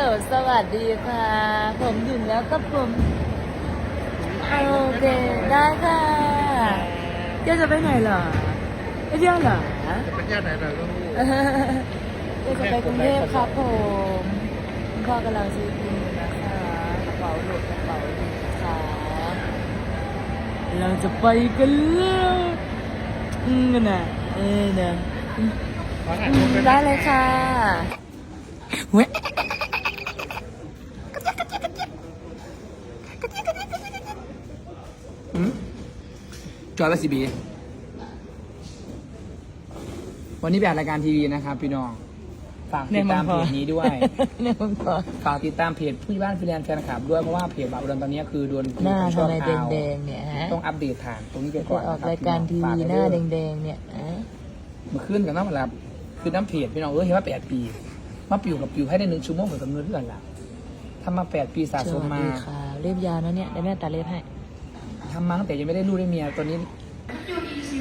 ลสวัสดีค่ะ ผมถึงแล้วครับผมโอเคได้ค่ะเจ้าจะไปไหนเหรอไปเที่ยวเหรอจะเป็นญาติไหนล่ะลูกเจ้าจะไปกรุงเทพครับผมคุณพ่อกำลังซื้อกินอยู่นะคะกระเป๋าหลุดกระเป๋าหลุดค่ะเราจะไปกันแล้วอืมนะเออนะขอถ่ายรูปด้วยนะได้เลยค่ะเว้ ยจอยและซีบี วันนี้แบบรายการทีวีนะครับ พี่น้อง ฝากติดตามเพจนี้ด้วย เนี่ยมังกรฝากติดตามเพจผู้ใหญ่บ้านฟิแลนซ์แฟนคลับด้วยเพราะว่าเพจบาอุดรตอนนี้คือโดนหน้าชั่วทำไมคราวแดงๆเนี่ยฮะต้องอัปเดตฐานตรงนี้ไปไปก่อนออกนะคบรายการทีฝวีไว้หน้าด้วยแดงๆเนี่ยฮะมาขึ้นกับน้ำมันรับ คือน้ำเพจพี่น้องเออเห็นว่าแปดปี มาปิวกับปิวให้ได้หนึ่งชั่วโมงเหมือนกับเงินเพื่อนละทำมาแปดปีสะสสมวัสมา ดีค่ะเรียบยาวนะเนี่ยได้แม่ตัดเล็บให้ ทำมาตั้งแต่ยังไม่ได้ลูกได้เมียตอนนี้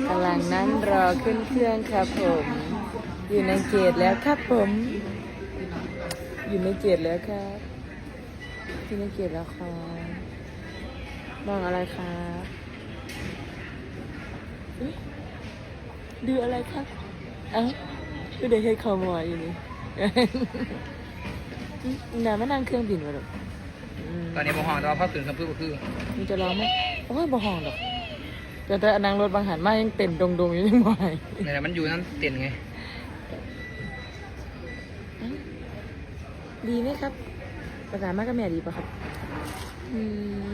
กำลังนั่งรอขึ้นเครื่องครับผม อยู่ในเกตแล้วครับผม อยู่ในเกตแล้วครับอยู่ในเกตแล้วครับมองอะไรครับอุ๊ยดูอะไรครับเอ้าดูเด็กให้คอมอยอยู่นี่น้ามานั่งเครื่องบินมาหรออืม ตอนนี้มองหองแต่ว่าพ่อตื่นกับเพื่อนก็คือมึงจะร้องไหมโอ้ยบ่ห้องดอกแต่แต่นางรถบางหันมายังเต้นดงๆอยู่ยังบ่อยนี่แหละมันอยู่นั่นเต้นไงดีไหมครับ ภาษามากกับแม่ดีปะครับอื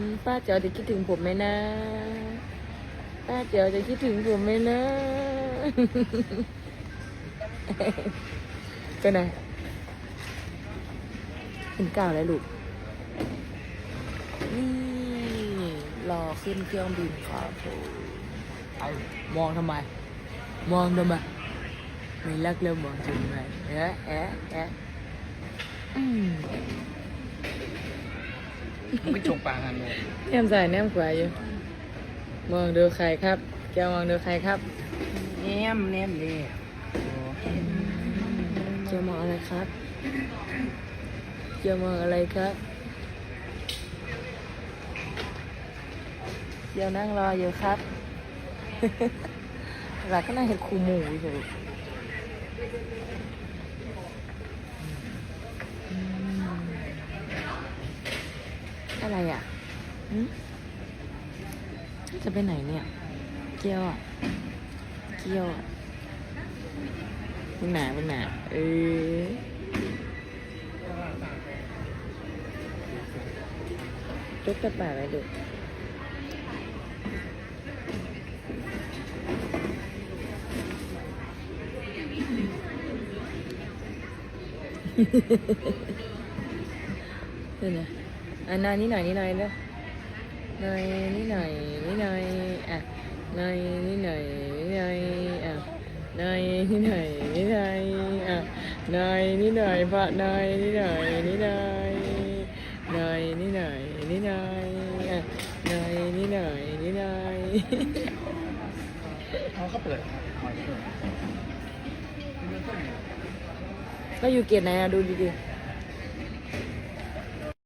มป้าเจ๋อจะคิดถึงผมไหมนะ ป้าเจ๋อจะคิดถึงผมไหมนะก็นะเป็นเก่าแล้วลูก นี่รอขึ้นเครื่องบินครับผมเอามองทำไม มองทำไมไม่รักแล้วมองทำไมเอ๊ะเอ๊ะเอ๊ะอืมไม่ชงปากกันเลยแนมใส่แนมขวาอยู่มองดูใครครับ แกมองดูใครครับแนมแนมเลยจะมองอะไรครับจะมองอะไรครับ เดี๋ยวนั่งรออยู่ครับหลักก็นั่งเห็นคูหมูอยู่อะไรอะจะไปไหนเนี่ย เกี้ยวอะ เกี้ยวอะมึงหนามึงหนาเออจุกกระป๋าไว้ดู นี่นะอันนั้นนี่หน่อยนี่หน่อยเด้อหน่อยนี่หน่อยนี่หน่อยอะหน่อยนี่หน่อยนี่หน่อยอะหน่อยนี่หน่อยนี่หน่อยอะหน่อยนี่หน่อยพะหน่อยนี่หน่อยนี่หน่อยหน่อยนี่หน่อยนี่หน่อยอะหน่อยนี่หน่อยนี่หน่อยเขาก็เปิดก็อยู่เก็อยู่เกียรติไหนอะดูดี